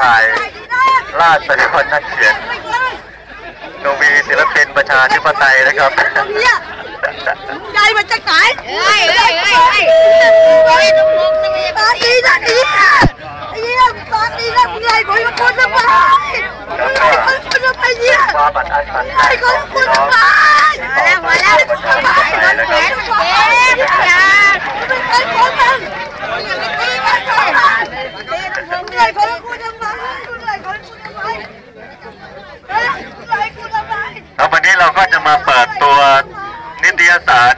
ข่ายราษฎรนักเขียนกวีศิลปินประชาธิปไตยนะครับใหญ่มันจะขายเฮ้ยเฮ้ยเฮ้ยเฮ้ยเฮ้ยทุกคนต้องมีตอนนี้นะไอ้เหี้ยไอ้เหี้ยตอนนี้นะมึงไล่คนละคนทำไมมึงไล่คนละคนทำไมเนี่ยความบัดอันสันไล่คนละคนทำไมมาแล้วมาแล้วทำไมรถเข็นเจ็บยามึงไล่คนมึงมึงไล่คนมึงไล่คนละคนทำไมมึงไล่คนละคนทำไมเฮ้ยมึงไล่คนทำไม แล้ววันนี้เราก็จะมาเปิดตัวนิตย สาร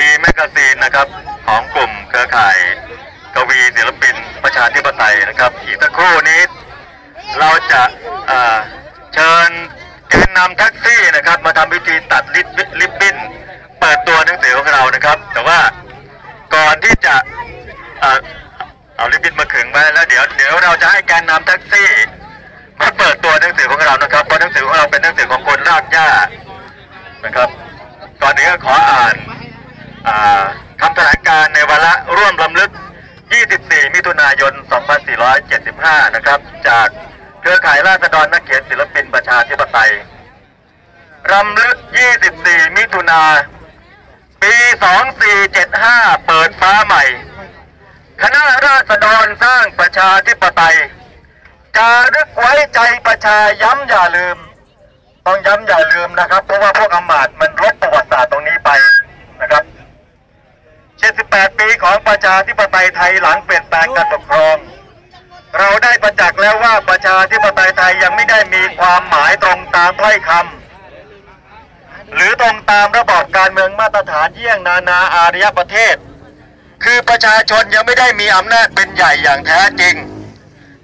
ดีแมกกาซีนนะครับ ของกลุ่มเครือข่าย กวีศิลปินประชาธิปไตยนะครับ อีกสักครู่นี้ เราจะเชิญแกนนำแท็กซี่นะครับ มาทำพิธีตัดลิบลิบบิ้น เปิดตัวหนังสือของเรานะครับ แต่ว่าก่อนที่จะเอ่อเอาลิบบิ้นมาขึงไว้แล้วเดี๋ยวเดี๋ยวเราจะให้แกนนำแท็กซี่มาเปิดตัวหนังสือของเรานะครับเพราะหนังสือของเราเป็นหนังสือของคนรากหญ้านะครับ ก่อนนี้ก็ขออ่านคำแถลงการณ์ในวาระร่วมลำลึก 24 มิถุนายน 2475 นะครับ จากเครือข่ายราษฎรนักเขียนศิลปินประชาธิปไตยรำลึก 24 มิถุนาปี 2475 เปิดฟ้าใหม่ คณะราษฎรสร้างประชาธิปไตยจารึกไว้ใจประชาย้ำอย่าลืม ต้องย้ำอย่าลืมนะครับ เพราะว่าพวกอำมาตย์มันลบประวัติศาสตร์ตรงนี้ไปนะครับ 78 ประชาธิปไตยไทยหลังเปลี่ยนแปลงการปกครอง เราได้ประจักษ์แล้วว่าประชาธิปไตยไทยยังไม่ได้มีความหมายตรงตามถ้อยคำหรือตรงตามระบอบการเมืองมาตรฐานเยี่ยงนานาอารยประเทศ คือประชาชนยังไม่ได้มีอำนาจเป็นใหญ่อย่างแท้จริง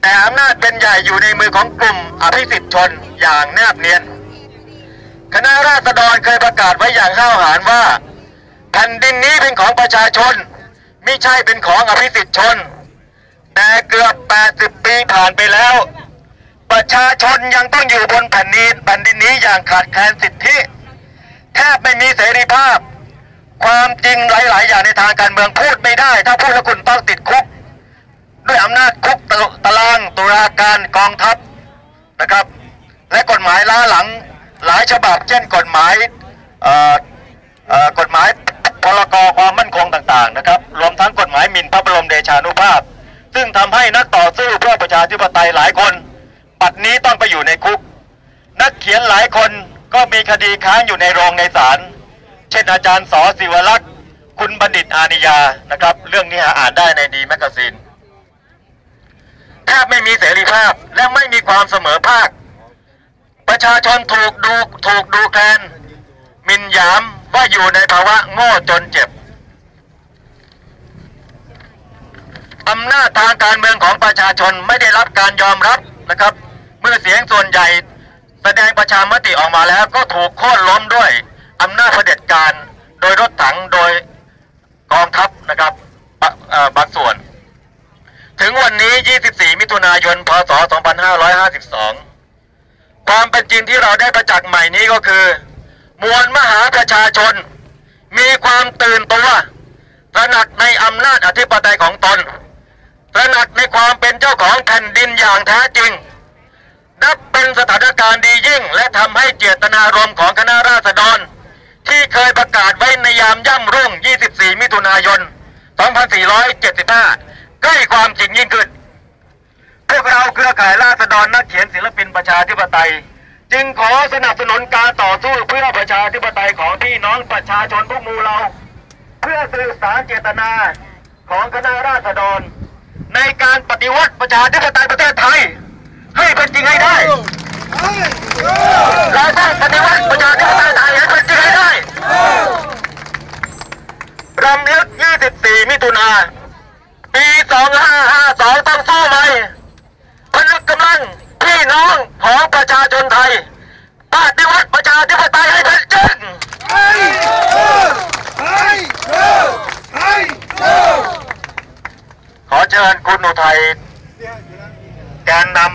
แต่อำนาจเป็นใหญ่อยู่ในมือของกลุ่มอภิสิทธิชนอย่างแนบเนียนคณะราษฎรเคยประกาศไว้อย่างห้าวหาญว่าแผ่นดินนี้เป็นของประชาชน ไม่ใช่เป็นของอภิสิทธิชน แต่เกือบ 80 ปีผ่านไปแล้ว ประชาชนยังต้องอยู่บนแผ่นดินแผ่นดินนี้อย่างขาดแคลนสิทธิ แทบไม่มีเสรีภาพ ความจริงหลาย ๆ อย่างในทางการเมืองพูดไม่ได้ ถ้าพูดแล้วคุณต้องติดคุก ด้วยอำนาจคุกตารางตุลาการกองทัพนะครับ และกฎหมายล้าหลังหลายฉบับ เช่นกฎหมายกฎหมายพรกความมั่นคงต่าง ๆ นะครับ ชานุภาพ ซึ่งทำให้นักต่อสู้เพื่อประชาธิปไตยหลายคนปัดนี้ต้องไปอยู่ในคุก นักเขียนหลายคนก็มีคดีค้างอยู่ในโรงในศาลเช่นอาจารย์สอศิวลักษ์คุณบัณฑิตอานิยานะครับ เรื่องนี้หาอ่านได้ในดีแมกกาซีนแทบไม่มีเสรีภาพและไม่มีความเสมอภาค ประชาชนถูกดูถูกดูแคลนมินยามว่าอยู่ในภาวะโง่จนเจ็บ อำนาจทางการเมืองของประชาชนไม่ได้รับการยอมรับนะครับ เมื่อเสียงส่วนใหญ่ แสดงประชามติออกมาแล้วก็ถูกโค่นล้มด้วยอำนาจเผด็จการ โดยรถถังโดยกองทัพนะครับบางส่วน ถึงวันนี้ 24 มิถุนายน พศ 2552 ความเป็นจริงที่เราได้ประจักษ์ใหม่นี้ก็คือ มวลมหาประชาชน มีความตื่นตัวตระหนักในอำนาจอธิปไตยของตน ตระหนักในความเป็นเจ้าของแผ่นดินอย่างแท้จริง นับเป็นสถานการณ์ดียิ่ง และทำให้เจตนารมณ์ของคณะราษฎร ที่เคยประกาศไว้ในยามย่ำรุ่ง 24 มิถุนายน 2475 ใกล้ความจริงยิ่งขึ้นพวกเราเครือข่ายราษฎรนักเขียนศิลปินประชาธิปไตย จึงขอสนับสนุนการต่อสู้เพื่อประชาธิปไตยของพี่น้องประชาชนพวกมูเรา เพื่อสื่อสารเจตนาของคณะราษฎร ในการปฏิวัติประชาธิปไตยประเทศไทย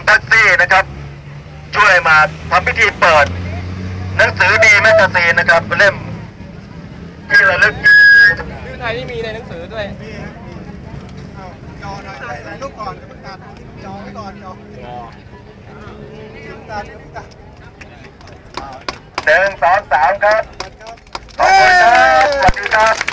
แท็กซี่นะครับ ช่วยมาทำพิธีเปิด หนังสือดีแมกกาซีนนะครับเล่มที่ระลึกชื่อไทยนี่มีในหนังสือด้วยมีอจอหน่อยถ่ายรูปก่อนจะประกาศจอไว้ก่อนจออปหนึ่งสองสามครับขอบคุณครับสวัสดีครับ